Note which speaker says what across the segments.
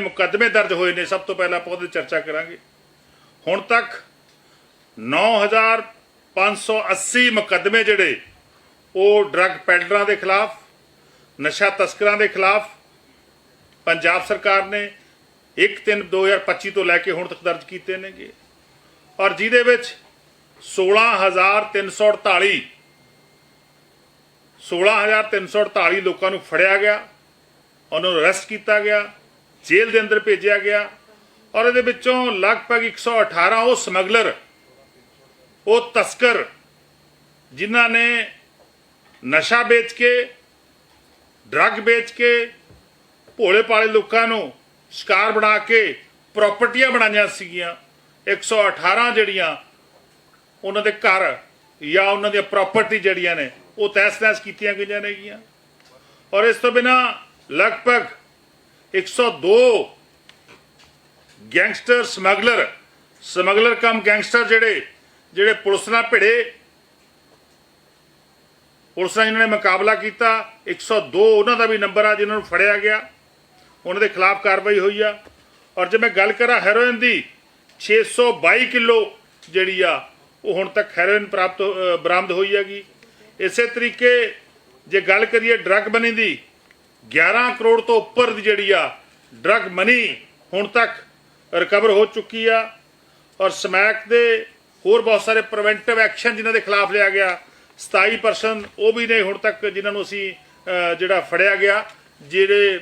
Speaker 1: ਮੁਕੱਦਮੇ ਦਰਜ ਹੋਏ ਨੇ, ਸਭ ਤੋਂ ਪਹਿਲਾਂ ਆਪਾਂ ਉਹਦੀ ਚਰਚਾ ਕਰਾਂਗੇ। ਹੁਣ ਤੱਕ 9580 ਮੁਕੱਦਮੇ ਜਿਹੜੇ, ਉਹ ਡਰੱਗ ਪੈਡਲਰਾਂ ਦੇ ਖਿਲਾਫ, ਨਸ਼ਾ ਤਸਕਰਾਂ ਦੇ ਖਿਲਾਫ ਪੰਜਾਬ ਸਰਕਾਰ ਨੇ 1/3/2025 ਤੋਂ ਲੈ ਕੇ ਹੁਣ ਤੱਕ ਦਰਜ ਕੀਤੇ ਨੇਗੇ। ਔਰ ਜਿਹਦੇ ਵਿੱਚ 16348 16348 ਲੋਕਾਂ ਨੂੰ ਫੜਿਆ ਗਿਆ, ਉਹਨਾਂ ਨੂੰ ਅਰੈਸਟ ਕੀਤਾ ਗਿਆ ਜੇਲ੍ਹ ਦੇ ਅੰਦਰ ਭੇਜਿਆ ਗਿਆ ਔਰ ਇਹਦੇ ਵਿੱਚੋਂ ਲਗਭਗ 118 ਉਹ ਸਮਗਲਰ, ਉਹ ਤਸਕਰ, ਜਿਨ੍ਹਾਂ ਨੇ ਨਸ਼ਾ ਵੇਚ ਕੇ, ਡਰੱਗ ਵੇਚ ਕੇ, ਭੋਲੇ ਪਾਲੇ ਲੋਕਾਂ ਨੂੰ ਸ਼ਿਕਾਰ ਬਣਾ ਕੇ ਪ੍ਰਾਪਰਟੀਆਂ ਬਣਾਈਆਂ ਸੀਗੀਆਂ। 118 ਜਿਹੜੀਆਂ ਉਹਨਾਂ ਦੇ ਘਰ ਜਾਂ ਉਹਨਾਂ ਦੀਆਂ ਪ੍ਰਾਪਰਟੀ ਜਿਹੜੀਆਂ ਨੇ, ਉਹ ਤਹਿਸ-ਨਹਿਸ ਕੀਤੀਆਂ ਗਈਆਂ ਨੇਗੀਆਂ। ਔਰ ਇਸ ਤੋਂ ਬਿਨਾ ਲਗਭਗ 102 gangster smuggler smuggler cum gangster ਜਿਹੜੇ ਜਿਹੜੇ ਪੁਲਿਸ ਨਾਲ ਭਿੜੇ। ਪੁਲਿਸ ਨਾਲ ਇਹਨਾਂ ਨੇ ਮੁਕਾਬਲਾ ਕੀਤਾ 102 ਉਹਨਾਂ ਦਾ ਵੀ ਨੰਬਰ ਆ ਜਿਨ੍ਹਾਂ ਨੂੰ ਫੜਿਆ ਗਿਆ। ਉਹਨਾਂ ਦੇ ਖਿਲਾਫ ਕਾਰਵਾਈ ਹੋਈ ਆ। ਔਰ ਜੇ ਮੈਂ ਗੱਲ ਕਰਾਂ ਹੈਰੋਇਨ ਦੀ 622 ਕਿਲੋ ਜਿਹੜੀ ਆ, ਉਹ ਹੁਣ ਤੱਕ ਹੈਰੋਇਨ ਪ੍ਰਾਪਤ ਹੋ- ਬਰਾਮਦ ਹੋਈ ਹੈਗੀ। ਇਸੇ ਤਰੀਕੇ ਜੇ ਗੱਲ ਕਰੀਏ ਡਰੱਗ ਬਣੀ ਦੀ 11 ਕਰੋੜ ਤੋਂ ਉੱਪਰ ਦੀ ਜਿਹੜੀ ਆ ਡਰੱਗ ਮਨੀ ਹੁਣ ਤੱਕ ਰਿਕਵਰ ਹੋ ਚੁੱਕੀ ਆ ਔਰ ਸਮੈਕ ਦੇ ਹੋਰ ਬਹੁਤ ਸਾਰੇ ਪ੍ਰੀਵੈਂਟਿਵ ਐਕਸ਼ਨ ਜਿਨ੍ਹਾਂ ਦੇ ਖਿਲਾਫ ਲਿਆ ਗਿਆ 27 ਪਰਸਨ ਉਹ ਵੀ ਨੇ ਹੁਣ ਤੱਕ ਜਿਨ੍ਹਾਂ ਨੂੰ ਅਸੀਂ ਜਿਹੜਾ ਫੜਿਆ ਗਿਆ, ਜਿਹੜੇ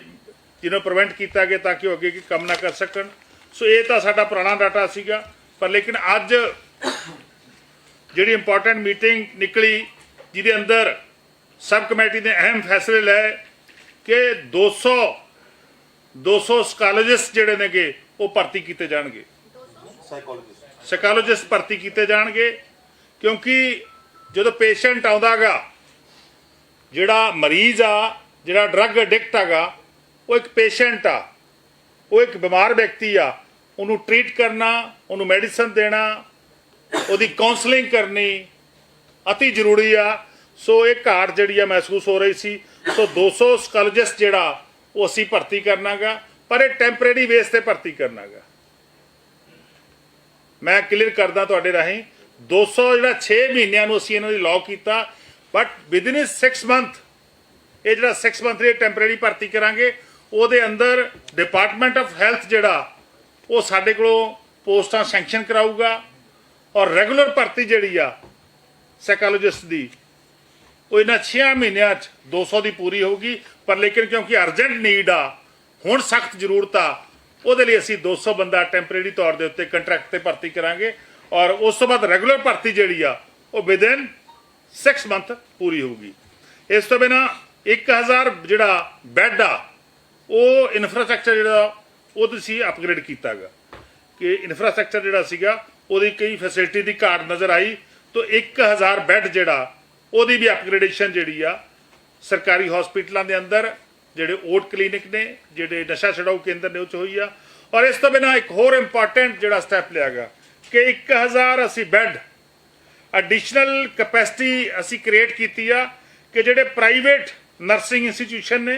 Speaker 1: ਜਿਹਨੂੰ ਪ੍ਰੀਵੈਂਟ ਕੀਤਾ ਗਿਆ ਤਾਂ ਕਿ ਉਹ ਅੱਗੇ ਕੀ ਕੰਮ ਨਾ ਕਰ ਸਕਣ। ਸੋ ਇਹ ਤਾਂ ਸਾਡਾ ਪੁਰਾਣਾ ਡਾਟਾ ਸੀਗਾ, ਪਰ ਲੇਕਿਨ ਅੱਜ ਜਿਹੜੀ ਇੰਪੋਰਟੈਂਟ ਮੀਟਿੰਗ ਨਿਕਲੀ, ਜਿਹਦੇ ਅੰਦਰ ਸਬ ਕਮੇਟੀ ਨੇ ਅਹਿਮ ਫੈਸਲੇ ਲਏ ਕਿ 200 200 ਸਕਾਲੋਜਿਸਟ ਜਿਹੜੇ ਨੇਗੇ, ਉਹ ਭਰਤੀ ਕੀਤੇ ਜਾਣਗੇ।
Speaker 2: ਸਾਈਕੋਲੋਜਿਸਟ
Speaker 1: ਸਾਈਕੋਲੋਜਿਸਟ ਭਰਤੀ ਕੀਤੇ ਜਾਣਗੇ, ਕਿਉਂਕਿ ਜਦੋਂ ਪੇਸ਼ੈਂਟ ਆਉਂਦਾਗਾ ਜਿਹੜਾ ਮਰੀਜ਼ ਆ, ਜਿਹੜਾ ਡਰੱਗ ਐਡਿਕਟ ਹੈਗਾ, ਉਹ ਇੱਕ ਪੇਸ਼ੈਂਟ ਆ, ਉਹ ਇੱਕ ਬਿਮਾਰ ਵਿਅਕਤੀ ਆ, ਉਹਨੂੰ ਟ੍ਰੀਟ ਕਰਨਾ, ਉਹਨੂੰ ਮੈਡੀਸਨ ਦੇਣਾ, ਉਹਦੀ ਕਾਉਂਸਲਿੰਗ ਕਰਨੀ ਅਤੀ ਜ਼ਰੂਰੀ ਆ। ਸੋ ਇਹ ਘਾਟ ਜਿਹੜੀ ਆ ਮਹਿਸੂਸ ਹੋ ਰਹੀ ਸੀ। ਸੋ 200 ਸਕਾਲੋਜਿਸਟ ਜਿਹੜਾ ਉਹ ਅਸੀਂ ਭਰਤੀ ਕਰਨਾਗਾ, ਪਰ ਇਹ ਟੈਂਪਰੇਰੀ ਬੇਸ ਤੇ ਭਰਤੀ ਕਰਨਾਗਾ। ਮੈਂ ਕਲੀਅਰ ਕਰਦਾ ਤੁਹਾਡੇ ਰਾਹੀਂ 200 ਜਿਹੜਾ 6 ਮਹੀਨਿਆਂ ਨੂੰ ਅਸੀਂ ਇਹਨਾਂ ਦੀ ਲਾਅ ਕੀਤਾ ਬਟ ਵਿਦਿਨ ਇਨ 6 ਮੰਥ ਇਹ ਜਿਹੜਾ 6 ਮੰਥ ਦੀ ਟੈਂਪਰੇਰੀ ਭਰਤੀ ਕਰਾਂਗੇ, ਉਹਦੇ ਅੰਦਰ ਡਿਪਾਰਟਮੈਂਟ ਆਫ ਹੈਲਥ ਜਿਹੜਾ, ਉਹ ਸਾਡੇ ਕੋਲੋਂ ਪੋਸਟਾਂ ਸੈਂਕਸ਼ਨ ਕਰਾਊਗਾ, ਔਰ ਰੈਗੂਲਰ ਭਰਤੀ ਜਿਹੜੀ ਆ ਸਾਈਕੋਲੋਜਿਸਟ ਦੀ ਉਹ ਇਹਨਾਂ 6 ਮਹੀਨਿਆਂ 'ਚ 200 ਦੀ ਪੂਰੀ ਹੋਊਗੀ, ਪਰ ਲੇਕਿਨ ਕਿਉਂਕਿ ਅਰਜੈਂਟ ਨੀਡ ਆ, ਹੁਣ ਸਖਤ ਜ਼ਰੂਰਤ ਆ, ਉਹਦੇ ਲਈ ਅਸੀਂ 200 ਬੰਦਾ ਟੈਂਪਰੇਰੀ ਤੌਰ ਦੇ ਉੱਤੇ ਕੰਟਰੈਕਟ ਤੇ ਭਰਤੀ ਕਰਾਂਗੇ ਔਰ ਉਸ ਤੋਂ ਬਾਅਦ ਰੈਗੂਲਰ ਭਰਤੀ ਜਿਹੜੀ ਆ, ਉਹ ਵਿਦਿਨ 6 ਮੰਥ ਪੂਰੀ ਹੋਊਗੀ। ਇਸ ਤੋਂ ਬਿਨਾ 1000 ਜਿਹੜਾ ਬੈੱਡ ਆ, ਉਹ ਇਨਫਰਾਸਟ੍ਰਕਚਰ ਜਿਹੜਾ, ਉਹ ਤੁਸੀਂ ਅਪਗ੍ਰੇਡ ਕੀਤਾਗਾ। ਕਿ ਇਨਫਰਾਸਟ੍ਰਕਚਰ ਜਿਹੜਾ ਸੀਗਾ, ਉਹਦੀ ਕਈ ਫੈਸਿਲਿਟੀ ਦੀ ਘਾਟ ਨਜ਼ਰ ਆਈ, ਤਾਂ 1000 ਬੈੱਡ ਜਿਹੜਾ ਉਹਦੀ ਵੀ ਅਪਗ੍ਰੇਡੇਸ਼ਨ ਜਿਹੜੀ ਆ, ਸਰਕਾਰੀ ਹਸਪੀਟਲਾਂ ਦੇ ਅੰਦਰ, ਜਿਹੜੇ ਓਟ ਕਲੀਨਿਕ ਨੇ, ਜਿਹੜੇ ਨਸ਼ਾ ਛਡਾਊ ਕੇਂਦਰ ਨੇ ਉਹ 'ਚ ਹੋਈ ਆ। ਔਰ ਇਸ ਤੋਂ ਬਿਨਾ ਇੱਕ ਹੋਰ ਇੰਪੋਰਟੈਂਟ ਜਿਹੜਾ ਸਟੈਪ ਲਿਆ ਗਿਆ ਕਿ 1000 ਅਸੀਂ ਬੈੱਡ ਐਡੀਸ਼ਨਲ ਕੈਪੈਸਿਟੀ ਅਸੀਂ ਕ੍ਰੀਏਟ ਕੀਤੀ ਆ ਕਿ ਜਿਹੜੇ ਪ੍ਰਾਈਵੇਟ ਨਰਸਿੰਗ ਇੰਸਟੀਟਿਊਸ਼ਨ ਨੇ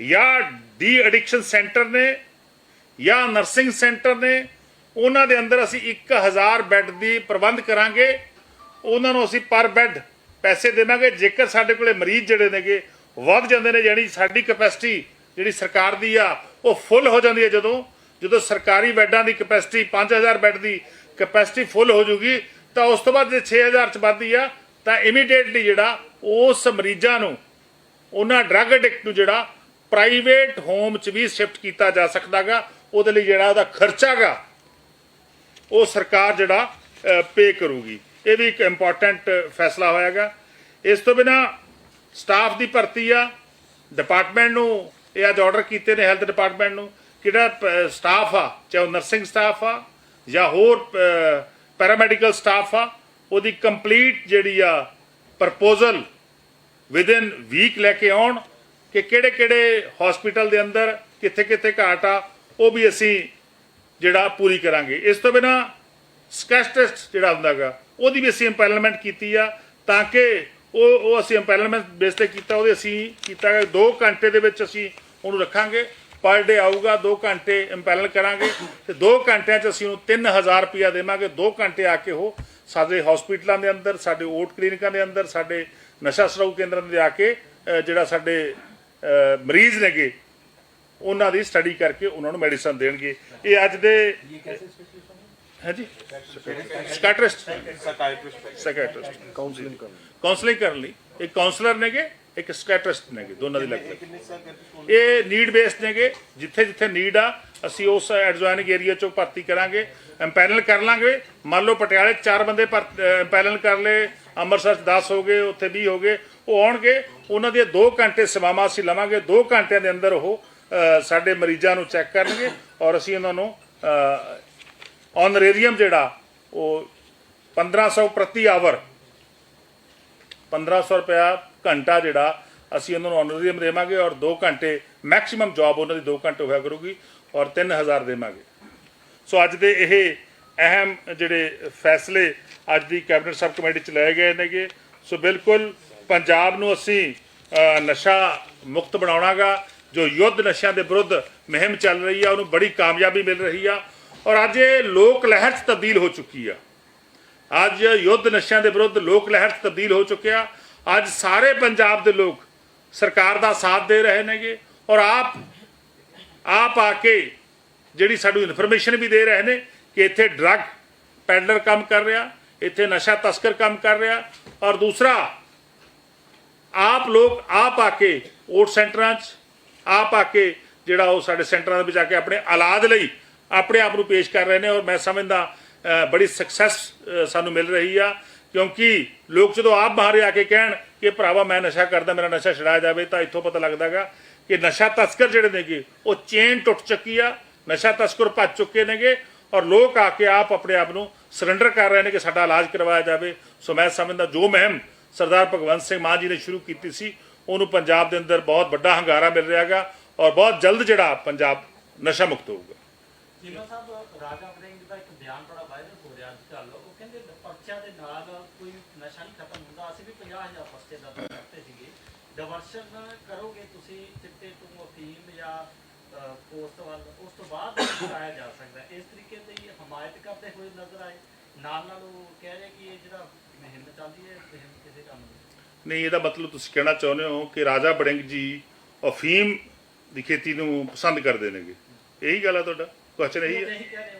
Speaker 1: ਜਾਂ ਡੀ ਐਡਿਕਸ਼ਨ ਸੈਂਟਰ ਨੇ ਜਾਂ ਨਰਸਿੰਗ ਸੈਂਟਰ ਨੇ, ਉਹਨਾਂ ਦੇ ਅੰਦਰ ਅਸੀਂ 1000 ਬੈੱਡ ਦੀ ਪ੍ਰਬੰਧ ਕਰਾਂਗੇ। ਉਹਨਾਂ ਨੂੰ ਅਸੀਂ ਪਰ ਬੈੱਡ ਪੈਸੇ ਦੇਵਾਂਗੇ। ਜੇਕਰ ਸਾਡੇ ਕੋਲੇ ਮਰੀਜ਼ ਜਿਹੜੇ ਨੇਗੇ, ਵੱਧ ਜਾਂਦੇ ਨੇ, ਯਾਨੀ ਸਾਡੀ ਕਪੈਸਿਟੀ ਜਿਹੜੀ ਸਰਕਾਰ ਦੀ ਆ, ਉਹ ਫੁੱਲ ਹੋ ਜਾਂਦੀ ਹੈ ਜਦੋਂ। ਜਦੋਂ ਸਰਕਾਰੀ ਬੈੱਡਾਂ ਦੀ ਕੈਪੈਸਿਟੀ 5000 ਬੈੱਡ ਦੀ ਕਪੈਸਿਟੀ ਫੁੱਲ ਹੋ ਜੂਗੀ, ਤਾਂ ਉਸ ਤੋਂ ਬਾਅਦ ਜੇ 6000 ਚ ਵੱਧਦੀ ਆ, ਤਾਂ ਇਮੀਡੀਏਟਲੀ ਜਿਹੜਾ ਉਸ ਮਰੀਜ਼ਾਂ ਨੂੰ, ਉਹਨਾਂ ਡਰੱਗ ਐਡਿਕਟ ਨੂੰ ਜਿਹੜਾ ਪ੍ਰਾਈਵੇਟ ਹੋਮ ਚ ਵੀ ਸ਼ਿਫਟ ਕੀਤਾ ਜਾ ਸਕਦਾਗਾ, ਉਹਦੇ ਲਈ ਜਿਹੜਾ ਉਹਦਾ ਖਰਚਾਗਾ, ਉਹ ਸਰਕਾਰ ਜਿਹੜਾ ਪੇ ਕਰੂਗੀ। ਇਹ ਵੀ ਇੱਕ ਇੰਪੋਰਟੈਂਟ ਫੈਸਲਾ ਹੋਇਆਗਾ। ਇਸ ਤੋਂ ਬਿਨਾ ਸਟਾਫ ਦੀ ਭਰਤੀ ਆ, ਡਿਪਾਰਟਮੈਂਟ ਨੂੰ ਇਹ ਅੱਜ ਆਰਡਰ ਕੀਤੇ ਨੇ ਹੈਲਥ ਡਿਪਾਰਟਮੈਂਟ ਨੂੰ, ਕਿਹੜਾ ਸਟਾਫ ਆ, ਚਾਹੇ ਉਹ ਨਰਸਿੰਗ ਸਟਾਫ ਆ, ਜਾਂ ਹੋਰ ਪੈਰਾਮੈਡੀਕਲ ਸਟਾਫ ਆ, ਉਹਦੀ ਕੰਪਲੀਟ ਜਿਹੜੀ ਆ ਪ੍ਰਪੋਜ਼ਲ ਵਿਦਿਨ ਵੀਕ ਲੈ ਕੇ ਆਉਣ ਕਿ ਕਿਹੜੇ ਕਿਹੜੇ ਹਸਪੀਟਲ ਦੇ ਅੰਦਰ ਕਿੱਥੇ ਕਿੱਥੇ ਘਾਟ ਆ, ਉਹ ਵੀ ਅਸੀਂ ਜਿਹੜਾ ਪੂਰੀ ਕਰਾਂਗੇ। ਇਸ ਤੋਂ ਬਿਨਾ ਸਕੈਸ ਟੈਸਟ ਜਿਹੜਾ ਹੁੰਦਾਗਾ, ਉਹਦੀ ਵੀ ਅਸੀਂ ਇੰਪੈਨਲਮੈਂਟ ਕੀਤੀ ਆ ਤਾਂ ਕਿ ਉਹ ਉਹ ਅਸੀਂ ਇੰਪੈਨਲਮੈਂਟ ਬੇਸ ਤੇ ਕੀਤਾ ਉਹਦੇ ਅਸੀਂ ਕੀਤਾ 2 ਘੰਟੇ ਦੇ ਵਿੱਚ ਅਸੀਂ ਉਹਨੂੰ ਰੱਖਾਂਗੇ। ਪਰ ਡੇ ਆਊਗਾ 2 ਘੰਟੇ ਇੰਪੈਨਲ ਕਰਾਂਗੇ ਤੇ 2 ਘੰਟਿਆਂ 'ਚ ਅਸੀਂ ਉਹਨੂੰ 3000 ਰੁਪਇਆ ਦੇਵਾਂਗੇ। 2 ਘੰਟੇ ਆ ਕੇ ਉਹ ਸਾਡੇ ਹਸਪੀਟਲਾਂ ਦੇ ਅੰਦਰ ਸਾਡੇ ਓਟ ਕਲੀਨਿਕਾਂ ਦੇ ਅੰਦਰ ਸਾਡੇ ਨਸ਼ਾ ਛੁਡਾਊ ਕੇਂਦਰਾਂ ਦੇ ਆ ਕੇ ਜਿਹੜਾ ਸਾਡੇ ਮਰੀਜ਼ ਨੇਗੇ ਉਹਨਾਂ ਦੀ ਸਟੱਡੀ ਕਰਕੇ ਉਹਨਾਂ ਨੂੰ ਮੈਡੀਸਨ ਦੇਣਗੇ। ਇਹ ਅੱਜ ਦੇ ਹੈ ਜੀ ਸਕਾਟਰਿਸਟ. ਸਾਈਕੈਟਰਿਸਟ
Speaker 3: ਕਾਉਂਸਲਿੰਗ ਕਰਨ।
Speaker 1: ਕਾਉਂਸਲਿੰਗ ਕਰਨ ਲਈ। ਇੱਕ ਕਾਉਂਸਲਰ ਨੇਗੇ ਇੱਕ ਸਕਾਟਰਿਸਟ ਨੇਗੇ ਦੋਨਾਂ ਦੀ
Speaker 2: ਹੋਣਗੇ?
Speaker 1: ਇਹ ਨੀਡ ਬੇਸਡ ਨੇਗੇ ਜਿੱਥੇ ਜਿੱਥੇ ਨੀਡ ਆ ਅਸੀਂ ਉਸ ਐਡਜੋਇਨਿੰਗ ਏਰੀਆ ਚੋਂ ਭਰਤੀ ਕਰਾਂਗੇ ਐਮਪੈਨਲ ਕਰ ਲਾਂਗੇ। ਮੰਨ ਲਓ ਪਟਿਆਲੇ ਚਾਰ ਬੰਦੇ ਐਮਪੈਨਲ ਕਰ ਲਏ ਅੰਮ੍ਰਿਤਸਰ 'ਚ 10 ਹੋ ਗਏ ਉੱਥੇ 20 ਹੋ ਗਏ ਉਹ ਆਉਣਗੇ। ਉਹਨਾਂ ਦੀਆਂ 2 ਘੰਟੇ ਸੇਵਾਵਾਂ ਅਸੀਂ ਲਵਾਂਗੇ 2 ਘੰਟਿਆਂ ਦੇ ਅੰਦਰ ਉਹ ਸਾਡੇ ਮਰੀਜ਼ਾਂ ਨੂੰ ਚੈੱਕ ਕਰਨਗੇ ਔਰ ਅਸੀਂ ਉਹਨਾਂ ਨੂੰ ਆਨਰੇਰੀਅਮ ਜਿਹੜਾ ਉਹ 1500 ਪ੍ਰਤੀ ਆਵਰ 1500 ਰੁਪਇਆ ਘੰਟਾ ਜਿਹੜਾ ਅਸੀਂ ਉਹਨਾਂ ਨੂੰ ਆਨਰੇਰੀਅਮ ਦੇਵਾਂਗੇ ਔਰ 2 ਘੰਟੇ ਮੈਕਸਿਮਮ ਜੌਬ ਉਹਨਾਂ ਦੀ 2 ਘੰਟੇ ਹੋਇਆ ਕਰੂਗੀ ਔਰ 3000 ਦੇਵਾਂਗੇ। ਸੋ ਅੱਜ ਦੇ ਇਹ ਅਹਿਮ ਜਿਹੜੇ ਫੈਸਲੇ ਅੱਜ ਦੀ ਕੈਬਨਿਟ ਸਬ ਕਮੇਟੀ ਚ ਲਏ ਗਏ ਨੇਗੇ। ਸੋ ਬਿਲਕੁਲ ਪੰਜਾਬ ਨੂੰ ਅਸੀਂ ਨਸ਼ਾ ਮੁਕਤ ਬਣਾਉਣਾਗਾ, ਜੋ ਯੁੱਧ ਨਸ਼ਿਆਂ ਦੇ ਵਿਰੁੱਧ ਮੁਹਿੰਮ ਚੱਲ ਰਹੀ ਆ, ਉਹਨੂੰ ਬੜੀ ਕਾਮਯਾਬੀ ਮਿਲ ਰਹੀ ਆ ਔਰ ਅੱਜ ਇਹ ਲੋਕ ਲਹਿਰ ਚ ਤਬਦੀਲ ਹੋ ਚੁੱਕੀ ਆ। ਅੱਜ ਯੁੱਧ ਨਸ਼ਿਆਂ ਦੇ ਵਿਰੁੱਧ ਲੋਕ ਲਹਿਰ 'ਚ ਤਬਦੀਲ ਹੋ ਚੁੱਕਿਆ। ਅੱਜ ਸਾਰੇ ਪੰਜਾਬ ਦੇ ਲੋਕ ਸਰਕਾਰ ਦਾ ਸਾਥ ਦੇ ਰਹੇ ਨੇਗੇ ਔਰ ਆਪ ਆਪ ਆ ਕੇ ਜਿਹੜੀ ਸਾਨੂੰ ਇਨਫੋਰਮੇਸ਼ਨ ਵੀ ਦੇ ਰਹੇ ਨੇ ਕਿ ਇੱਥੇ ਡਰੱਗ ਪੈਡਲਰ ਕੰਮ ਕਰ ਰਿਹਾ, ਇੱਥੇ ਨਸ਼ਾ ਤਸਕਰ ਕੰਮ ਕਰ ਰਿਹਾ ਔਰ ਦੂਸਰਾ, ਆਪ ਲੋਕ ਆਪ ਆ ਕੇ ਓਟ ਸੈਂਟਰਾਂ 'ਚ, ਆਪ ਆ ਕੇ ਜਿਹੜਾ ਉਹ ਸਾਡੇ ਸੈਂਟਰਾਂ ਦੇ ਵਿੱਚ ਆ ਕੇ ਆਪਣੇ ਔਲਾਦ ਲਈ ਆਪਣੇ ਆਪ ਨੂੰ ਪੇਸ਼ ਕਰ ਰਹੇ ਨੇ ਔਰ ਮੈਂ ਸਮਝਦਾ ਬੜੀ ਸਕਸੈਸ ਸਾਨੂੰ ਮਿਲ ਰਹੀ ਆ। ਕਿਉਂਕਿ ਲੋਕ ਜਦੋਂ ਆਪ ਬਾਹਰ ਆ ਕੇ ਕਹਿਣ ਕਿ ਭਰਾਵਾ ਮੈਂ ਨਸ਼ਾ ਕਰਦਾ, ਮੇਰਾ ਨਸ਼ਾ ਛਡਾਇਆ ਜਾਵੇ, ਤਾਂ ਇੱਥੋਂ ਪਤਾ ਲੱਗਦਾਗਾ ਕਿ ਨਸ਼ਾ ਤਸਕਰ ਜਿਹੜੇ ਨੇਗੇ, ਉਹ ਚੇਨ ਟੁੱਟ ਚੁੱਕੀ ਆ। ਨਸ਼ਾ ਤਸਕਰ ਭੱਜ ਚੁੱਕੇ ਨੇਗੇ ਔਰ ਲੋਕ ਆ ਕੇ ਆਪ ਆਪਣੇ ਆਪ ਨੂੰ ਸਰੈਂਡਰ ਕਰ ਰਹੇ ਨੇ ਕਿ ਸਾਡਾ ਇਲਾਜ ਕਰਵਾਇਆ ਜਾਵੇ। ਸੋ ਮੈਂ ਸਮਝਦਾ, ਜੋ ਮਹਿਮ ਸਰਦਾਰ ਭਗਵੰਤ ਸਿੰਘ ਮਾਨ ਜੀ ਨੇ ਸ਼ੁਰੂ ਕੀਤੀ ਸੀ, ਉਹਨੂੰ ਪੰਜਾਬ ਦੇ ਅੰਦਰ ਬਹੁਤ ਵੱਡਾ ਹੰਗਾਰਾ ਮਿਲ ਰਿਹਾਗਾ ਔਰ ਬਹੁਤ ਜਲਦ ਜਿਹੜਾ ਪੰਜਾਬ ਨਸ਼ਾ ਮੁਕਤ ਹੋਊਗਾ।
Speaker 4: ਜਿਵੇਂ ਸਾਹਿਬ ਰਾਜਾ ਵੜਿੰਗ ਦਾ ਇੱਕ ਬਿਆਨ ਬੜਾ ਵਾਇਰਲ ਹੋ ਰਿਹਾ ਅੱਜ ਕੱਲ੍ਹ ਉਹ ਕਹਿੰਦੇ ਪਰਚਿਆਂ ਦੇ ਨਾਲ ਕੋਈ ਨਸ਼ਾ ਨਹੀਂ ਖਤਮ ਹੁੰਦਾ। ਅਸੀਂ ਵੀ 50000 ਪਰਚੇ ਦਾ ਕਰਤੇ ਸੀਗੇ। ਡਿਵਰਸ਼ਨ ਕਰੋਗੇ ਤੁਸੀਂ ਚਿੱਟੇ ਤੋਂ ਅਫੀਮ ਜਾਂ ਅਹ, ਪੋਸਟ ਵੱਲ ਉਸ ਤੋਂ ਬਾਅਦ ਕਰਾਇਆ ਜਾ ਸਕਦਾ। ਹੈ। ਇਸ ਤਰੀਕੇ ਦੀ ਹਮਾਇਤ ਕਰਦੇ ਹੋਏ ਨਜ਼ਰ ਆਏ। ਨਾਲ ਨਾਲ ਉਹ ਕਹਿ ਰਹੇ ਕਿ ਇਹ ਜਿਹੜਾ ਮੁਹਿੰਮ ਚੱਲਦੀ ਹੈ ਇਹ ਮੁਹਿੰਮ ਕਿਸੇ ਕੰਮ ਦੀ
Speaker 1: ਨਹੀਂ। ਇਹਦਾ ਮਤਲਬ ਤੁਸੀਂ ਕਹਿਣਾ ਚਾਹੁੰਦੇ ਹੋ ਕਿ ਰਾਜਾ ਬੜਿੰਗ ਜੀ ਅਫੀਮ ਦੀ ਖੇਤੀ ਨੂੰ ਪਸੰਦ ਕਰਦੇ ਨੇਗੇ। ਇਹੀ ਗੱਲ ਆ ਤੁਹਾਡਾ? ਕੁਐਸਚਨ ਇਹੀ ਹੋ।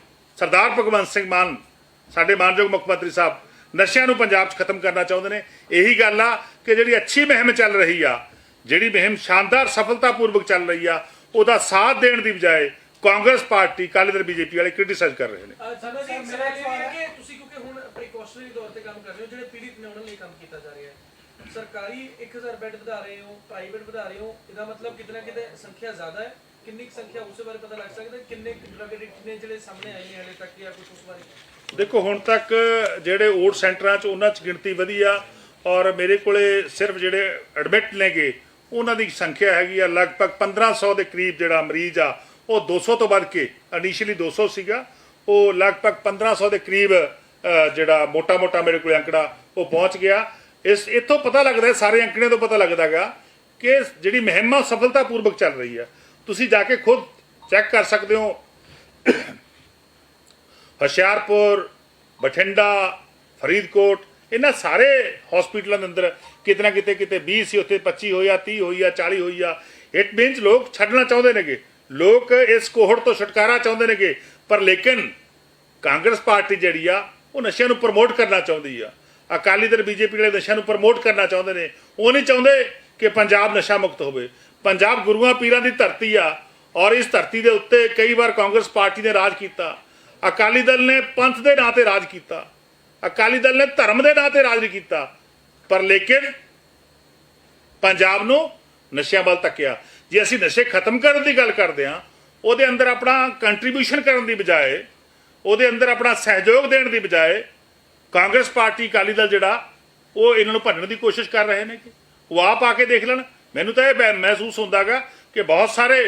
Speaker 1: ਸਰਦਾਰ ਭਗਵੰਤ ਸਿੰਘ ਮਾਨ, ਸਾਡੇ ਮਾਨਯੋਗ ਮੁੱਖ ਮੰਤਰੀ ਸਾਹਿਬ, ਨਸ਼ਿਆਂ ਨੂੰ ਪੰਜਾਬ 'ਚ ਖਤਮ ਕਰਨਾ ਚਾਹੁੰਦੇ ਨੇ। ਇਹੀ ਗੱਲ ਆ ਕਿ ਜਿਹੜੀ ਅੱਛੀ ਮੁਹਿੰਮ ਚੱਲ ਰਹੀ ਆ, ਜਿਹੜੀ ਮੁਹਿੰਮ ਸ਼ਾਨਦਾਰ ਸਫਲਤਾਪੂਰਵਕ ਚੱਲ ਰਹੀ ਆ, ਉਹਦਾ ਸਾਥ ਦੇਣ ਦੀ ਬਜਾਏ ਕਾਂਗਰਸ ਪਾਰਟੀ ਕਾਲੀ ਦਲ ਬੀਜੇਪੀ ਵਾਲੇ ਕ੍ਰਿਟਿਸਾਈਜ਼ ਕਰ ਰਹੇ ਨੇ।
Speaker 5: ਸਾਡਾ ਜੀ ਮੇਰਾ ਇਹ ਹੈ ਕਿ ਤੁਸੀਂ ਕਿਉਂਕਿ ਹੁਣ ਪ੍ਰੀਕਾਸ਼ਨਰੀ ਤੌਰ ਤੇ ਕੰਮ ਕਰ ਰਹੇ ਹੋ, ਜਿਹੜੇ ਪੀੜਿਤ ਨੇ ਉਹਨਾਂ ਲਈ ਕੰਮ ਕੀਤਾ ਜਾ ਰਿਹਾ ਹੈ। ਸਰਕਾਰੀ 1000 ਬੈੱਡ ਵਧਾ ਰਹੇ ਹੋ ਪ੍ਰਾਈਵੇਟ ਵਧਾ ਰਹੇ ਹੋ, ਇਹਦਾ ਮਤਲਬ ਕਿਤੇ ਕਿਤੇ ਸੰਖਿਆ ਜ਼ਿਆਦਾ ਹੈ। ਕਿੰਨੀ ਕੁ ਸੰਖਿਆ ਉਸੇ ਬਾਰੇ ਪਤਾ ਲੱਗ ਸਕਦਾ? ਕਿੰਨੇ ਡਰਗ ਐਡਿਕਟ ਨੇ ਜਿਹੜੇ ਸਾਹਮਣੇ ਆਏ ਨੇ ਹਲੇ ਤੱਕ ਜਾਂ ਕੁਝ ਉਸ ਬਾਰੇ?
Speaker 1: ਦੇਖੋ, ਹੁਣ ਤੱਕ ਜਿਹੜੇ ਓਟ ਸੈਂਟਰਾਂ 'ਚ ਉਹਨਾਂ 'ਚ ਗਿਣਤੀ ਵਧੀ ਔਰ ਮੇਰੇ ਕੋਲੇ ਸਿਰਫ ਜਿਹੜੇ ਐਡਮਿਟ ਨੇਗੇ, ਉਹਨਾਂ ਦੀ ਸੰਖਿਆ ਹੈਗੀ ਆ ਲਗਭਗ 1500 ਦੇ ਕਰੀਬ ਜਿਹੜਾ ਮਰੀਜ਼ ਆ, ਉਹ 200 ਤੋਂ ਵੱਧ ਕੇ ਇਨੀਸ਼ੀਅਲੀ 200 ਸੀਗਾ। ਉਹ ਲਗਭਗ 1500 ਦੇ ਕਰੀਬ ਜਿਹੜਾ ਮੋਟਾ-ਮੋਟਾ ਮੇਰੇ ਕੋਲ ਅੰਕੜਾ, ਉਹ ਪਹੁੰਚ ਗਿਆ। ਇਸ ਇਤੋਂ ਪਤਾ ਲੱਗਦਾ, ਸਾਰੇ ਅੰਕੜਿਆਂ ਤੋਂ ਪਤਾ ਲੱਗਦਾਗਾ ਕਿ ਜਿਹੜੀ ਮੁਹਿੰਮ ਆ ਸਫਲਤਾਪੂਰਵਕ ਚੱਲ ਰਹੀ ਆ। ਤੁਸੀਂ ਜਾ ਕੇ ਖੁਦ ਚੈੱਕ ਕਰ ਸਕਦੇ ਹੋ। ਹੁਸ਼ਿਆਰਪੁਰ, ਬਠਿੰਡਾ, ਫਰੀਦਕੋਟ, ਇਹਨਾਂ ਸਾਰੇ ਹਸਪੀਟਲਾਂ ਦੇ ਅੰਦਰ ਕਿਤੇ ਨਾ ਕਿਤੇ ਕਿਤੇ 20 ਸੀ, ਉੱਥੇ 25 ਹੋਈ ਆ 30 ਹੋਈ ਆ 40 ਹੋਈ ਆ। ਇਟ ਮੀਨਸ ਲੋਕ ਛੱਡਣਾ ਚਾਹੁੰਦੇ ਨੇਗੇ। ਲੋਕ ਇਸ ਕੋਹੜ ਤੋਂ ਛੁਟਕਾਰਾ ਚਾਹੁੰਦੇ ਨੇਗੇ। ਪਰ ਲੇਕਿਨ ਕਾਂਗਰਸ ਪਾਰਟੀ ਜਿਹੜੀ ਆ, ਉਹ ਨਸ਼ਿਆਂ ਨੂੰ ਪ੍ਰਮੋਟ ਕਰਨਾ ਚਾਹੁੰਦੀ ਆ। ਅਕਾਲੀ ਦਲ, ਬੀਜੇਪੀ ਵਾਲੇ ਨਸ਼ਿਆਂ ਨੂੰ ਪ੍ਰਮੋਟ ਕਰਨਾ ਚਾਹੁੰਦੇ ਨੇ। ਉਹ ਨਹੀਂ ਚਾਹੁੰਦੇ ਕਿ ਪੰਜਾਬ ਨਸ਼ਾ ਮੁਕਤ ਹੋਵੇ। ਪੰਜਾਬ ਗੁਰੂਆਂ ਪੀਰਾਂ ਦੀ ਧਰਤੀ ਆ ਔਰ ਇਸ ਧਰਤੀ ਦੇ ਉੱਤੇ ਕਈ ਵਾਰ ਕਾਂਗਰਸ ਪਾਰਟੀ ਨੇ ਰਾਜ ਕੀਤਾ। ਅਕਾਲੀ ਦਲ ਨੇ ਪੰਥ ਦੇ ਨਾਂ ਤੇ ਰਾਜ ਕੀਤਾ। ਅਕਾਲੀ ਦਲ ਨੇ ਧਰਮ ਦੇ ਨਾਂ ਤੇ ਰਾਜ ਨਹੀਂ ਕੀਤਾ। ਪਰ ਲੇਕਿਨ ਪੰਜਾਬ ਨੂੰ ਨਸ਼ਿਆਂ ਵੱਲ ਧੱਕਿਆ। ਜੇ ਅਸੀਂ ਨਸ਼ੇ ਖਤਮ ਕਰਨ ਦੀ ਗੱਲ ਕਰਦੇ ਹਾਂ, ਉਹਦੇ ਅੰਦਰ ਆਪਣਾ ਕੰਟਰੀਬਿਊਸ਼ਨ ਕਰਨ ਦੀ ਬਜਾਏ, ਉਹਦੇ ਅੰਦਰ ਆਪਣਾ ਸਹਿਯੋਗ ਦੇਣ ਦੀ ਬਜਾਏ, ਕਾਂਗਰਸ ਪਾਰਟੀ ਅਕਾਲੀ ਦਲ ਜਿਹੜਾ, ਉਹ ਇਹਨਾਂ ਨੂੰ ਭੰਨਣ ਦੀ ਕੋਸ਼ਿਸ਼ ਕਰ ਰਹੇ ਨੇ ਕਿ ਉਹ ਆਪ ਆ ਕੇ ਦੇਖ ਲੈਣ। ਮੈਨੂੰ ਤਾਂ ਇਹ ਮਹਿ- ਮਹਿਸੂਸ ਹੁੰਦਾਗਾ ਕਿ ਬਹੁਤ ਸਾਰੇ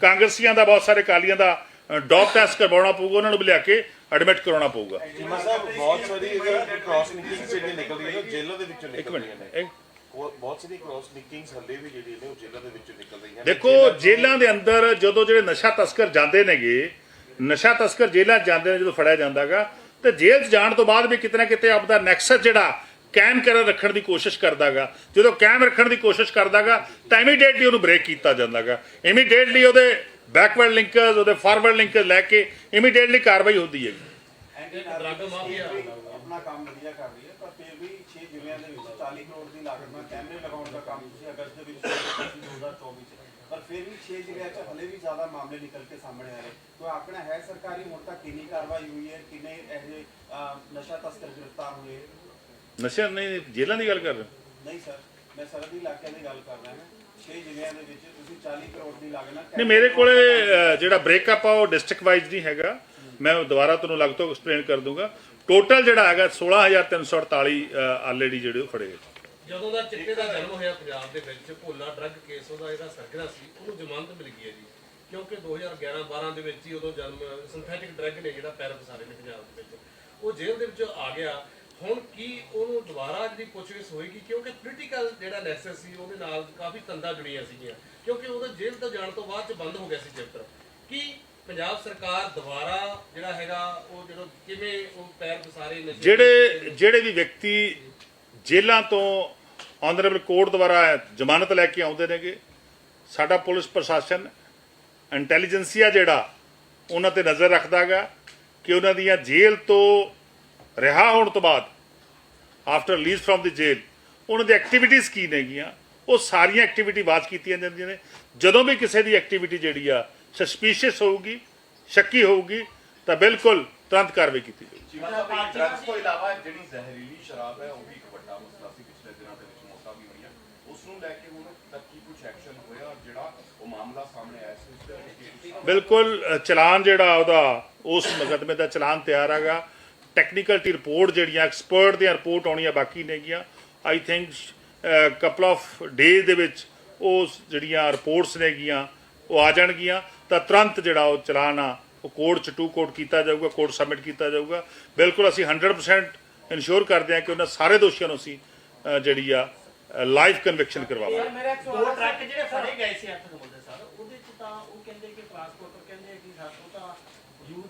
Speaker 1: ਕਾਂਗਰਸੀਆਂ ਦਾ ਬਹੁਤ ਸਾਰੇ ਅਕਾਲੀਆਂ ਦਾ ਡੌਪ ਟੈਸਟ ਕਰਵਾਉਣਾ ਪਊਗਾ ਉਹਨਾਂ ਨੂੰ ਲਿਆ ਕੇ ਐਡਮਿਟ ਕਰਾਉਣਾ ਪਊਗਾ।
Speaker 2: ਚੀਮਾ ਸਾਹਿਬ ਬਹੁਤ ਸਾਰੀ ਅਗਰ ਕ੍ਰਾਸ ਨਿਕਿੰਗਸ ਜਿਹੜੀਆਂ ਨਿਕਲ ਰਹੀਆਂ ਨੇ ਜੇਲ੍ਹਾਂ ਦੇ ਵਿੱਚੋਂ
Speaker 1: ਇੱਕ
Speaker 2: ਨਿਕਲ
Speaker 1: ਮਿੰਟ
Speaker 2: ਰਹੀਆਂ ਨੇ।
Speaker 1: ਇੱਕ
Speaker 2: ਉਹ ਬਹੁਤ ਸਾਰੀ ਕ੍ਰਾਸ ਨਿਕਿੰਗਸ ਹੱਲੇ ਵੀ ਜਿਹੜੀਆਂ ਨੇ ਉਹ ਜੇਲ੍ਹਾਂ ਦੇ ਵਿੱਚੋਂ ਨਿਕਲ ਰਹੀਆਂ ਨੇ।
Speaker 1: ਦੇਖੋ ਜੇਲ੍ਹਾਂ ਦੇ ਅੰਦਰ ਜਦੋਂ ਜਿਹੜੇ ਨਸ਼ਾ ਤਸਕਰ ਜਾਂਦੇ ਨੇਗੇ ਨਸ਼ਾ ਤਸਕਰ ਜੇਲ੍ਹਾਂ ਜਾਂਦੇ ਨੇ ਜਦੋਂ ਫੜਿਆ ਜਾਂਦਾਗਾ ਤੇ ਜੇਲ੍ਹ 'ਚ ਜਾਣ ਤੋਂ ਬਾਅਦ ਵੀ ਕਿਤੇ ਨਾ ਕਿਤੇ ਆਪਦਾ ਨੈਕਸਸ ਜਿਹੜਾ ਕਾਇਮ ਕਰ ਰੱਖਣ ਦੀ ਕੋਸ਼ਿਸ਼ ਕਰਦਾਗਾ। ਜਦੋਂ ਕਾਇਮ ਰੱਖਣ ਦੀ ਕੋਸ਼ਿਸ਼ ਕਰਦਾਗਾ ਤਾਂ ਇਮੀਡੀਏਟਲੀ ਉਹਨੂੰ ਬ੍ਰੇਕ ਕੀਤਾ ਜਾਂਦਾਗਾ। ਇਮੀਡੀਏਟਲੀ ਉਹਦੇ ਬੈਕਵਰਡ ਲਿੰਕਰਸ ਉਹਦੇ ਫਾਰਵਰਡ ਲਿੰਕਰਸ ਲੈ ਕੇ ਇਮੀਡੀਏਟਲੀ ਕਾਰਵਾਈ ਹੁੰਦੀ ਹੈ
Speaker 3: ਆਪਣਾ ਕੰਮ ਵਧੀਆ ਕਰ ਰਹੀ ਹੈ ਪਰ ਫਿਰ ਵੀ 6 ਜ਼ਿਲ੍ਹਿਆਂ ਦੇ ਵਿੱਚ 40 ਕਰੋੜ ਦੀ ਲਾਗਤ ਨਾਲ ਕੈਮਰੇ ਲਗਾਉਣ ਦਾ ਕੰਮ ਤੁਸੀਂ ਅਗਸਤ ਦੇ ਵਿੱਚ ਸ਼ੁਰੂ ਕੀਤਾ ਸੀ 2024 ਚ। ਪਰ ਫਿਰ ਵੀ 6 ਜ਼ਿਲ੍ਹਿਆਂ 'ਚ ਹਲੇ ਵੀ ਜ਼ਿਆਦਾ ਮਾਮਲੇ ਨਿਕਲ ਕੇ ਸਾਹਮਣੇ ਆ ਰਹੇ। ਕੋਈ ਆંકੜਾ ਹੈ ਸਰਕਾਰੀ ਹੁਣ ਤੱਕ ਕਿੰਨੀ ਕਾਰਵਾਈ ਹੋਈ ਹੈ ਕਿੰਨੇ ਇਹ ਨਸ਼ਾ ਤਸਕਰ ਗ੍ਰਿਫਤਾਰ ਹੋਏ
Speaker 1: ਨਸ਼ਾ ਨਹੀਂ ਜੇਲ੍ਹਾਂ ਦੀ ਗੱਲ ਕਰ ਰਹੇ ਹੋ?
Speaker 3: ਨਹੀਂ ਸਰ ਮੈਂ ਸਰਹੱਦੀ ਇਲਾਕਿਆਂ ਦੀ ਗੱਲ ਕਰ ਰਿਹਾ ਹਾਂ। 6 ਜ਼ਿਲ੍ਹਿਆਂ ਦੇ ਵਿੱਚ ਤੁਸੀਂ 40 ਕਰੋੜ ਦੀ ਲਾਗਤ ਨਾਲ
Speaker 1: ਨਹੀਂ ਮੇਰੇ ਕੋਲੇ ਅ, ਜਿਹੜਾ ਬ੍ਰੇਕਅਪ ਆ ਉਹ ਡਿਸਟ੍ਰਿਕਟ ਵਾਈਜ਼ ਨਹੀਂ ਹੈਗਾ। ਮੈਂ ਉਹ ਦੁਬਾਰਾ ਤੁਹਾਨੂੰ ਲੱਗ ਤੋਂ ਐਕਸਪਲੇਨ ਕਰ ਦੂੰਗਾ। ਟੋਟਲ ਜਿਹੜਾ ਹੈਗਾ 16348 ਆਲਰੇਡੀ ਜਿਹੜੇ ਉਹ ਫੜੇ ਗਏ।
Speaker 6: ਜਦੋਂ ਦਾ ਚਿੱਟੇ ਦਾ ਜਨਮ ਹੋਇਆ ਪੰਜਾਬ ਦੇ ਵਿੱਚ ਭੋਲਾ ਡਰੱਗ ਕੇਸ ਉਹਦਾ ਜਿਹੜਾ ਸਰਗਨਾ ਸੀ ਉਹਨੂੰ ਜ਼ਮਾਨਤ ਮਿਲ ਗਈ ਹੈ ਜੀ। ਕਿਉਂਕਿ 2011-12 ਦੇ ਵਿੱਚ ਹੀ ਉਦੋਂ ਜਨਮ ਸਿੰਥੈਟਿਕ ਡਰੱਗ ਨੇ ਜਿਹੜਾ ਪੈਰ ਪਸਾਰੇ ਨੇ ਪੰਜਾਬ ਦੇ ਵਿੱਚ। ਉਹ ਜੇਲ੍ਹ ਦੇ ਵਿੱਚ ਆ ਗਿਆ। ਹੁਣ ਕੀ ਉਹਨੂੰ ਦੁਬਾਰਾ ਜਿਹੜੀ ਪੁੱਛਗਿੱਛ ਹੋਏਗੀ ਕਿਉਂਕਿ ਪੋਲੀਟੀਕਲ ਜਿਹੜਾ ਨੈਕਸਸ ਸੀ ਉਹਦੇ ਨਾਲ ਕਾਫੀ ਤੰਦਾਂ ਜੁੜੀਆਂ ਸੀਗੀਆਂ। ਕਿਉਂਕਿ ਉਹਦਾ ਜੇਲ੍ਹ ਤੋਂ ਜਾਣ ਤੋਂ ਬਾਅਦ ਚ ਬੰਦ ਹੋ ਗਿਆ ਸੀ ਚੈਪਟਰ ਕੀ ਪੰਜਾਬ ਸਰਕਾਰ ਦੁਬਾਰਾ ਜਿਹੜਾ ਹੈਗਾ ਉਹ ਜਦੋਂ ਕਿਵੇਂ ਉਹ ਪੈਰ ਪਸਾਰੇ ਨਸ਼ੇ
Speaker 1: ਜਿਹੜੇ ਜਿਹੜੇ ਵੀ ਵਿਅਕਤੀ ਜੇਲ੍ਹਾਂ ਤੋਂ ਆਨਰੇਬਲ ਕੋਰਟ ਦੁਆਰਾ ਜ਼ਮਾਨਤ ਲੈ ਕੇ ਆਉਂਦੇ ਨੇਗੇ ਸਾਡਾ ਪੁਲਿਸ ਪ੍ਰਸ਼ਾਸਨ ਇੰਟੈਲੀਜੈਂਸੀਆ ਜਿਹੜਾ ਉਹਨਾਂ ਤੇ ਨਜ਼ਰ ਰੱਖਦਾਗਾ ਕਿ ਉਹਨਾਂ ਦੀਆਂ ਜੇਲ੍ਹ ਤੋਂ ਰਿਹਾ ਹੋਣ ਤੋਂ ਬਾਅਦ ਆਫਟਰ ਰਿਲੀਜ਼ ਫਰਮ ਦੀ ਜੇਲ੍ਹ ਉਹਨਾਂ ਦੀ ਐਕਟੀਵਿਟੀਜ਼ ਕੀ ਨੇਗੀਆਂ? ਉਹ ਸਾਰੀਆਂ ਐਕਟੀਵਿਟੀ ਵਾਚ ਕੀਤੀਆਂ ਜਾਂਦੀਆਂ ਨੇ। ਜਦੋਂ ਵੀ ਕਿਸੇ ਦੀ ਐਕਟੀਵਿਟੀ ਜਿਹੜੀ ਆ ਸਸਪੀਸ਼ੀਅਸ ਹੋਊਗੀ ਸ਼ੱਕੀ ਹੋਊਗੀ ਤਾਂ ਬਿਲਕੁਲ ਤੁਰੰਤ ਕਾਰਵਾਈ ਕੀਤੀ ਜਾਊਗੀ।
Speaker 7: ਚੀਮਾ ਸਾਹਿਬ ਡਰੱਗਸ ਤੋਂ ਇਲਾਵਾ ਜਿਹੜੀ ਜ਼ਹਿਰੀਲੀ ਸ਼ਰਾਬ ਹੈ ਉਹ ਵੀ ਇੱਕ ਵੱਡਾ ਮਸਲਾ ਸੀ ਪਿਛਲੇ ਦਿਨਾਂ ਦੇ ਵਿੱਚ ਮੌਤਾਂ ਵੀ ਹੋਈਆਂ। ਉਸ ਨੂੰ ਲੈ ਕੇ ਹੁਣ ਤੱਕ ਕੀ ਕੁਝ ਐਕਸ਼ਨ ਹੋਇਆ ਔਰ ਜਿਹੜਾ ਉਹ ਮਾਮਲਾ ਸਾਹਮਣੇ ਆਇਆ ਸੀ ਉਸ ਦੇ ਵਿੱਚ ਕੀ ਤੁਸੀਂ
Speaker 1: ਬਿਲਕੁਲ ਚਲਾਨ ਜਿਹੜਾ ਉਹਦਾ ਉਸ ਮੁਕੱਦਮੇ ਦਾ ਚਲਾਨ ਤਿਆਰ ਹੈਗਾ। ਟੈਕਨੀਕਲ ਟੀ ਰਿਪੋਰਟ ਜਿਹੜੀਆਂ ਐਕਸਪਰਟ ਦੀਆਂ ਰਿਪੋਰਟ ਆਉਣੀਆਂ ਬਾਕੀ ਨੇਗੀਆਂ। I think couple of days ਦੇ ਵਿੱਚ ਉਹ ਜਿਹੜੀਆਂ ਰਿਪੋਰਟਸ ਨੇਗੀਆਂ ਉਹ ਆ ਜਾਣਗੀਆਂ। ਤਾਂ ਤੁਰੰਤ ਜਿਹੜਾ ਉਹ ਚਲਾਨ ਆ ਉਹ ਕੋਰਟ ਚ ਟੂ ਕੋਰਟ ਕੀਤਾ ਜਾਊਗਾ ਕੋਰਟ ਸਬਮਿਟ ਕੀਤਾ ਜਾਊਗਾ। ਬਿਲਕੁਲ ਅਸੀਂ 100% ਇਨਸ਼ੋਰ ਕਰਦੇ ਹਾਂ ਕਿ ਉਹਨਾਂ ਸਾਰੇ ਦੋਸ਼ੀਆਂ ਨੂੰ ਅਸੀਂ ਜਿਹੜੀ ਆ ਲਾਈਵ ਕਨਵਿਕਸ਼ਨ ਕਰਵਾਵਾਂਗੇ।
Speaker 4: ਦੋ ਟਰੱਕ ਜਿਹੜੇ ਫੜੇ ਗਏ ਸੀ 8 ਨੰਬਰ ਦੇ ਸਰ ਉਹਦੇ ਚ ਤਾਂ ਉਹ ਕਹਿੰਦੇ ਕਿ ਟਰਾਂਸਪੋਰਟਰ ਕਹਿੰਦੇ ਕਿ ਸਾਡਾ ਤਾਂ ਯੂਜ਼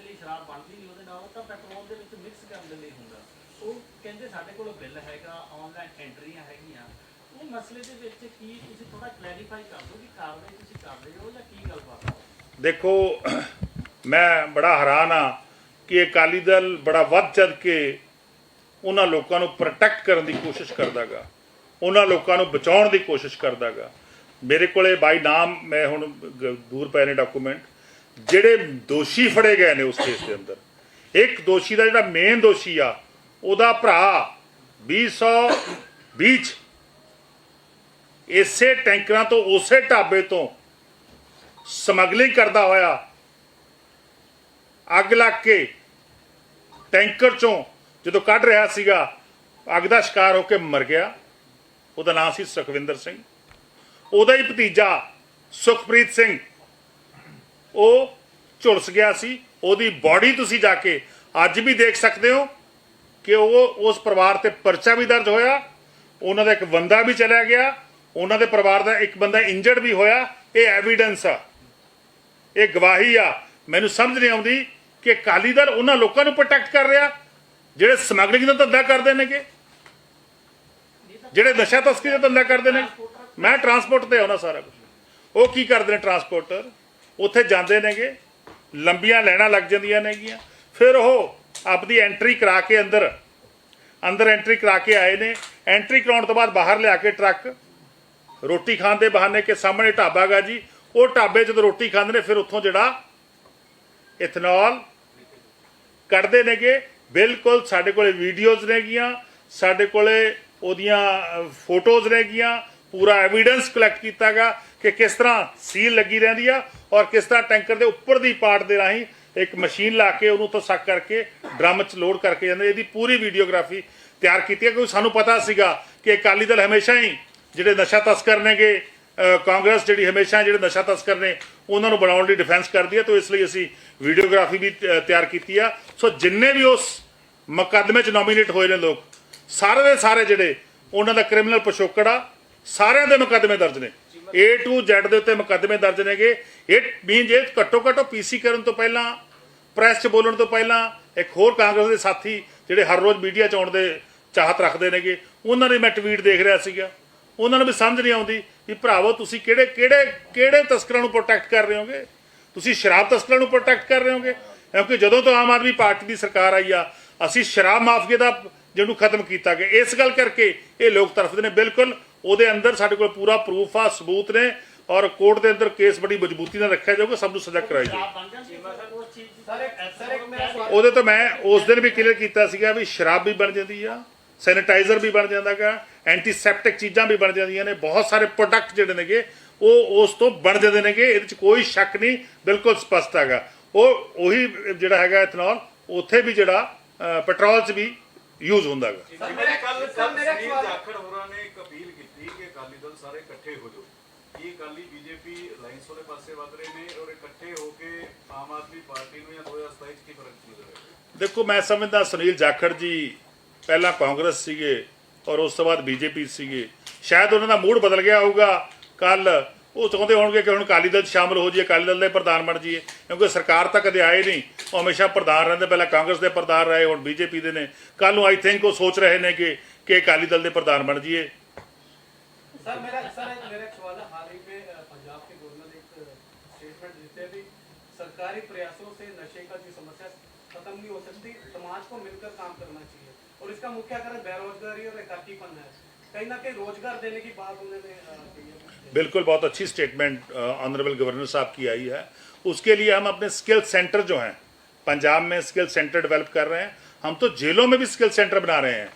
Speaker 4: ਹੀ ਲਈ ਸ਼ਰਾਬ ਬਣਦੀ ਨਹੀਂ ਉਹਦੇ ਨਾਲ, ਤਾਂ ਪੈਟਰੋਲ ਦੇ ਵਿੱਚ ਮਿਕਸ ਕਰਨ ਦੇ ਲਈ ਹੁੰਦਾ। ਉਹ ਕਹਿੰਦੇ ਸਾਡੇ ਕੋਲ ਬਿੱਲ ਹੈਗਾ ਆਨਲਾਈਨ ਐਂਟਰੀਆਂ ਹੈਗੀਆਂ। ਉਹ ਮਸਲੇ ਦੇ ਵਿੱਚ ਕੀ ਤੁਸੀਂ ਥੋੜਾ ਕਲੈਰੀਫਾਈ ਕਰ ਦਿਓ ਕਿ ਕਾਰਵਾਈ ਤੁਸੀਂ ਕਰ ਰਹੇ ਹੋ ਜਾਂ ਕੀ ਗੱਲਬਾਤ ਹੈ?
Speaker 1: ਦੇਖੋ, ਮੈਂ ਬੜਾ ਹੈਰਾਨ ਆ ਕਿ ਅਕਾਲੀ ਦਲ ਬੜਾ ਵੱਧ ਚੜ ਕੇ ਉਹਨਾਂ ਲੋਕਾਂ ਨੂੰ ਪ੍ਰੋਟੈਕਟ ਕਰਨ ਦੀ ਕੋਸ਼ਿਸ਼ ਕਰਦਾਗਾ। ਉਹਨਾਂ ਲੋਕਾਂ ਨੂੰ ਬਚਾਉਣ ਦੀ ਕੋਸ਼ਿਸ਼ ਕਰਦਾਗਾ। ਮੇਰੇ ਕੋਲੇ ਬਾਈ ਨਾਮ ਮੈਂ ਹੁਣ ਦੂਰ ਪਏ ਨੇ ਡਾਕੂਮੈਂਟ ਜਿਹੜੇ ਦੋਸ਼ੀ ਫੜੇ ਗਏ ਨੇ ਉਸ ਕੇਸ ਦੇ ਅੰਦਰ, ਇੱਕ ਦੋਸ਼ੀ ਦਾ ਜਿਹੜਾ ਮੇਨ ਦੋਸ਼ੀ ਆ, ਉਹਦਾ ਭਰਾ 2020 ਚ ਇਸੇ ਟੈਂਕਰਾਂ ਤੋਂ, ਉਸੇ ਢਾਬੇ ਤੋਂ ਸਮਗਲਿੰਗ ਕਰਦਾ ਹੋਇਆ, ਅੱਗ ਲੱਗ ਕੇ ਟੈਂਕਰ ਚੋਂ ਜਦੋਂ ਕੱਢ ਰਿਹਾ ਸੀਗਾ, ਅੱਗ ਦਾ ਸ਼ਿਕਾਰ ਹੋ ਕੇ ਮਰ ਗਿਆ। ਉਹਦਾ ਨਾਮ ਸੀ ਸੁਖਵਿੰਦਰ ਸਿੰਘ। ਉਹਦਾ ਹੀ ਭਤੀਜਾ ਸੁਖਪ੍ਰੀਤ ਸਿੰਘ ਉਹ ਝੁਲਸ ਗਿਆ ਸੀ, ਉਹਦੀ ਬਾਡੀ ਤੁਸੀਂ ਜਾ ਕੇ ਅੱਜ ਵੀ ਦੇਖ ਸਕਦੇ ਹੋ ਕਿ ਉਹ ਉਸ ਪਰਿਵਾਰ ਤੇ ਪਰਚਾ ਵੀ ਦਰਜ ਹੋਇਆ, ਉਹਨਾਂ ਦਾ ਇੱਕ ਬੰਦਾ ਵੀ ਚਲਾ ਗਿਆ, ਉਹਨਾਂ ਦੇ ਪਰਿਵਾਰ ਦਾ ਇੱਕ ਬੰਦਾ ਇੰਜਰਡ ਵੀ ਹੋਇਆ, ਇਹ ਐਵੀਡੈਂਸ ਆ। ਇਹ ਗਵਾਹੀ ਆ। ਮੈਨੂੰ ਸਮਝ ਨਹੀਂ ਆਉਂਦੀ ਕਿ ਅਕਾਲੀ ਦਲ ਉਹਨਾਂ ਲੋਕਾਂ ਨੂੰ ਪ੍ਰੋਟੈਕਟ ਕਰ ਰਿਹਾ, ਜਿਹੜੇ ਸਮਗਲਿੰਗ ਦਾ ਧੰਦਾ ਕਰਦੇ ਨੇਗੇ, ਜਿਹੜੇ ਨਸ਼ਾ ਤਸਕਰੀ ਦਾ ਧੰਦਾ ਕਰਦੇ ਨੇ। ਮੈਂ ਟਰਾਂਸਪੋਰਟ ਤੇ ਆਉਣਾ ਸਾਰਾ ਕੁਝ ਉਹ ਕੀ ਕਰਦੇ ਨੇ ਟਰਾਂਸਪੋਰਟਰ ਉੱਥੇ ਜਾਂਦੇ ਨੇਗੇ, ਲੰਬੀਆਂ ਲੈਣਾ ਲੱਗ ਜਾਂਦੀਆਂ ਨੇਗੀਆਂ। ਫਿਰ ਉਹ ਆਪਦੀ ਐਂਟਰੀ ਕਰਾ ਕੇ ਅੰਦਰ ਅੰਦਰ ਐਂਟਰੀ ਕਰਾ ਕੇ ਆਏ ਨੇ। ਐਂਟਰੀ ਕਰਾਉਣ ਤੋਂ ਬਾਅਦ ਬਾਹਰ ਲਿਆ ਕੇ ਟਰੱਕ, ਰੋਟੀ ਖਾਣ ਦੇ ਬਹਾਨੇ ਕਿ ਸਾਹਮਣੇ ਢਾਬਾ ਗਾ ਜੀ। ਉਹ ਢਾਬੇ ਜਦੋਂ ਰੋਟੀ ਖਾਂਦੇ ਨੇ, ਫਿਰ ਉੱਥੋਂ ਜਿਹੜਾ ਇਥਨੋਲ ਕੱਢਦੇ ਨੇਗੇ। ਬਿਲਕੁਲ ਸਾਡੇ ਕੋਲੇ ਵੀਡੀਓਜ਼ ਨੇਗੀਆਂ, ਸਾਡੇ ਕੋਲੇ ਉਹਦੀਆਂ ਫੋਟੋਜ਼ ਨੇਗੀਆਂ। ਪੂਰਾ ਐਵੀਡੈਂਸ ਕਲੈਕਟ ਕੀਤਾਗਾ ਕਿ ਕਿਸ ਤਰ੍ਹਾਂ ਸੀਲ ਲੱਗੀ ਰਹਿੰਦੀ ਆ ਔਰ ਕਿਸ ਤਰ੍ਹਾਂ ਟੈਂਕਰ ਦੇ ਉੱਪਰ ਦੀ ਪਾਰਟ ਦੇ ਰਾਹੀਂ ਇੱਕ ਮਸ਼ੀਨ ਲਾ ਕੇ ਉਹਨੂੰ ਤੋਂ ਸੱਕ ਕਰਕੇ, ਡਰਮ 'ਚ ਲੋਡ ਕਰਕੇ ਜਾਂਦੇ। ਇਹਦੀ ਪੂਰੀ ਵੀਡੀਓਗ੍ਰਾਫੀ ਤਿਆਰ ਕੀਤੀ ਹੈ, ਕਿਉਂਕਿ ਸਾਨੂੰ ਪਤਾ ਸੀਗਾ ਕਿ ਅਕਾਲੀ ਦਲ ਹਮੇਸ਼ਾ ਹੀ ਜਿਹੜੇ ਨਸ਼ਾ ਤਸਕਰ ਨੇਗੇ ਕਾਂਗਰਸ ਜਿਹੜੀ ਹਮੇਸ਼ਾ ਜਿਹੜੇ ਨਸ਼ਾ ਤਸਕਰ ਨੇ, ਉਹਨਾਂ ਨੂੰ ਬਣਾਉਣ ਲਈ ਡਿਫੈਂਸ ਕਰਦੀ ਹੈ। ਤਾਂ ਇਸ ਲਈ ਅਸੀਂ ਵੀਡੀਓਗ੍ਰਾਫੀ ਵੀ ਤਿਆਰ ਕੀਤੀ ਆ। ਸੋ ਜਿੰਨੇ ਵੀ ਉਸ ਮੁਕੱਦਮੇ 'ਚ ਨੋਮੀਨੇਟ ਹੋਏ ਨੇ ਲੋਕ, ਸਾਰੇ ਦੇ ਸਾਰੇ ਜਿਹੜੇ, ਉਹਨਾਂ ਦਾ ਕ੍ਰਿਮੀਨਲ ਪਿਛੋਕੜ ਆ ਸਾਰਿਆਂ ਦੇ ਮੁਕੱਦਮੇ ਦਰਜ ਨੇ। A to Z ਦੇ ਉੱਤੇ ਮੁਕੱਦਮੇ ਦਰਜ ਨੇਗੇ। ਇਹ ਮੀਨਸ ਇਹ ਘੱਟੋ ਘੱਟੋ ਪੀਸੀ ਕਰਨ ਤੋਂ ਪਹਿਲਾਂ ਪ੍ਰੈਸ 'ਚ ਬੋਲਣ ਤੋਂ ਪਹਿਲਾਂ, ਇੱਕ ਹੋਰ ਕਾਂਗਰਸ ਦੇ ਸਾਥੀ ਜਿਹੜੇ ਹਰ ਰੋਜ਼ ਮੀਡੀਆ 'ਚ ਆਉਣ ਦੇ ਚਾਹਤ ਰੱਖਦੇ ਨੇਗੇ, ਉਹਨਾਂ ਦੇ ਮੈਂ ਟਵੀਟ ਦੇਖ ਰਿਹਾ ਸੀਗਾ। ਉਹਨਾਂ ਨੂੰ ਵੀ ਸਮਝ ਨਹੀਂ ਆਉਂਦੀ ਵੀ ਭਰਾਵੋ, ਤੁਸੀਂ ਕਿਹੜੇ ਕਿਹੜੇ ਕਿਹੜੇ ਤਸਕਰਾਂ ਨੂੰ ਪ੍ਰੋਟੈਕਟ ਕਰ ਰਹੇ ਹੋਗੇ? ਤੁਸੀਂ ਸ਼ਰਾਬ ਤਸਕਰਾਂ ਨੂੰ ਪ੍ਰੋਟੈਕਟ ਕਰ ਰਹੇ ਹੋਗੇ? ਕਿਉਂਕਿ ਜਦੋਂ ਤੋਂ ਆਮ ਆਦਮੀ ਪਾਰਟੀ ਦੀ ਸਰਕਾਰ ਆਈ ਆ, ਅਸੀਂ ਸ਼ਰਾਬ ਮਾਫੀਏ ਦਾ ਜਿਹਨੂੰ ਖਤਮ ਕੀਤਾ ਗਿਆ, ਇਸ ਗੱਲ ਕਰਕੇ ਇਹ ਲੋਕ ਤਰਫਦੇ ਨੇ। ਬਿਲਕੁਲ ਉਹਦੇ ਅੰਦਰ ਸਾਡੇ ਕੋਲ ਪੂਰਾ ਪ੍ਰੂਫ ਆ ਸਬੂਤ ਨੇ ਔਰ ਕੋਰਟ ਦੇ ਅੰਦਰ ਕੇਸ ਬੜੀ ਮਜ਼ਬੂਤੀ ਨਾਲ ਰੱਖਿਆ ਜਾਊਗਾ ਸਭ ਨੂੰ ਸਜ਼ਾ ਕਰਾਈ ਜਾਊਗੀ। ਉਹਦੇ ਤੋਂ ਮੈਂ ਉਸ ਦਿਨ ਵੀ ਕਲੀਅਰ ਕੀਤਾ ਸੀਗਾ ਵੀ ਸ਼ਰਾਬ ਵੀ ਬਣ ਜਾਂਦੀ ਆ ਸੈਨੀਟਾਈਜ਼ਰ ਵੀ ਬਣ ਜਾਂਦਾਗਾ ਐਂਟੀਸੈਪਟਿਕ ਚੀਜ਼ਾਂ ਵੀ ਬਣ ਜਾਂਦੀਆਂ ਨੇ ਬਹੁਤ ਸਾਰੇ ਪ੍ਰੋਡਕਟ ਜਿਹੜੇ ਨੇਗੇ ਉਹ ਉਸ ਤੋਂ ਬਣ ਜਾਂਦੇ ਨੇਗੇ ਇਹਦੇ ਚ ਕੋਈ ਸ਼ੱਕ ਨਹੀਂ ਬਿਲਕੁਲ ਸਪਸ਼ਟ ਹੈਗਾ। ਉਹ ਉਹੀ ਜਿਹੜਾ ਹੈਗਾ ਇਥਨੋਲ ਉੱਥੇ ਵੀ ਜਿਹੜਾ ਪੈਟਰੋਲ ਚ ਵੀ ਯੂਜ਼ ਹੁੰਦਾ ਹੈਗਾ
Speaker 3: ਸਰ ਮੇਰਾ
Speaker 8: ਕੱਲ
Speaker 3: ਸਰ ਮੇਰਾ ਸਵਾਲ
Speaker 8: ਜਾਖੜ ਹੋਰਾਂ ਨੇ ਇੱਕ ਅਪੀਲ ਕੀਤੀ ਕਿ ਅਕਾਲੀ ਦਲ ਸਾਰੇ ਇਕੱਠੇ ਹੋ ਜਾਓ। ਕੀ ਅਕਾਲੀ ਬੀਜੇਪੀ ਅਲਾਈਅੰਸ ਵਾਲੇ ਪਾਸੇ ਵੱਧ ਰਹੇ ਨੇ ਔਰ ਇਕੱਠੇ ਹੋ ਕੇ ਆਮ ਆਦਮੀ ਪਾਰਟੀ ਨੂੰ ਜਾਂ 2027 ਚ ਕੀ ਫ਼ਰਕ ਨਜ਼ਰ ਆਏਗਾ?
Speaker 1: ਦੇਖੋ, ਮੈਂ ਸਮਝਦਾ ਸੁਨੀਲ ਜਾਖੜ ਜੀ ਪਹਿਲਾਂ ਕਾਂਗਰਸ ਸੀਗੇ ਔਰ ਉਸ ਤੋਂ ਬਾਅਦ ਬੀਜੇਪੀ ਸੀਗੇ। ਸ਼ਾਇਦ ਉਹਨਾਂ ਦਾ ਮੂਡ ਬਦਲ ਗਿਆ ਹੋਊਗਾ। ਕੱਲ ਉਹ ਚਾਹੁੰਦੇ ਹੋਣਗੇ ਕਿ ਹੁਣ ਅਕਾਲੀ ਦਲ ਸ਼ਾਮਲ ਹੋ ਜਾਈਏ, ਅਕਾਲੀ ਦਲ ਦੇ ਪ੍ਰਧਾਨ ਬਣ ਜਾਈਏ, ਕਿਉਂਕਿ ਸਰਕਾਰ ਤਾਂ ਕਦੇ ਆਏ ਨਹੀਂ। ਉਹ ਹਮੇਸ਼ਾ ਪ੍ਰਧਾਨ ਰਹਿੰਦੇ, ਪਹਿਲਾਂ ਕਾਂਗਰਸ ਦੇ ਪ੍ਰਧਾਨ ਰਹੇ, ਹੁਣ ਬੀਜੇਪੀ ਦੇ ਨੇ। ਕੱਲ ਨੂੰ ਆਈ ਥਿੰਕ ਉਹ ਸੋਚ ਰਹੇ ਨੇ ਕਿ ਕਿ ਅਕਾਲੀ ਦਲ ਦੇ ਪ੍ਰਧਾਨ ਬਣ ਜਾਈਏ।
Speaker 9: सर, मेरा सर मेरा एक सवाल है। हाल ही में पंजाब के गवर्नर एक स्टेटमेंट देते हैं भी, सरकारी प्रयासों से नशे का जो समस्या खत्म नहीं हो सकती, समाज को मिलकर काम करना चाहिए। और इसका मुख्य कारण बेरोजगारी और एकाकीपन है। कहीं ना कहीं रोज़गार देने की बात उन्होंने
Speaker 1: बिल्कुल, बहुत अच्छी स्टेटमेंट ऑनरेबल गवर्नर साहब की आई है। उसके लिए हम अपने स्किल सेंटर जो हैं, पंजाब में स्किल सेंटर डेवलप कर रहे हैं। हम तो जेलों में भी स्किल सेंटर बना रहे हैं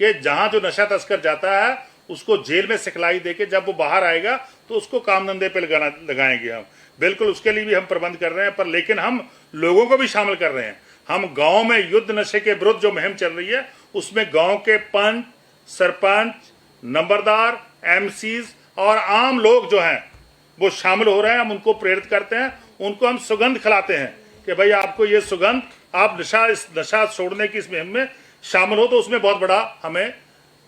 Speaker 1: कि जहाँ जो नशा तस्कर जाता है उसको जेल में सिखलाई देके जब वो बाहर आएगा तो उसको काम धंधे पे लगाना, लगाएँगे हम। बिल्कुल उसके लिए भी हम प्रबंध कर रहे हैं, पर लेकिन हम लोगों को भी शामिल कर रहे हैं। हम गाँव में युद्ध नशे के विरुद्ध जो मुहिम चल रही है, उसमें गाँव के पंच, सरपंच, नंबरदार एमसीज और आम लोग जो हैं, वो शामिल हो रहे हैं। हम उनको प्रेरित करते हैं, उनको हम सुगंध खिलाते हैं कि भाई आपको ये सुगंध, आप नशा इस, नशा छोड़ने की इस मुहिम में शामिल हो तो उसमें बहुत बड़ा हमें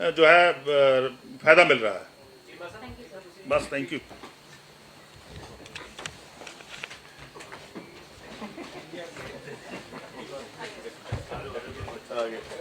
Speaker 1: जो है फायदा मिल रहा है बस थैंक यू
Speaker 2: Okay.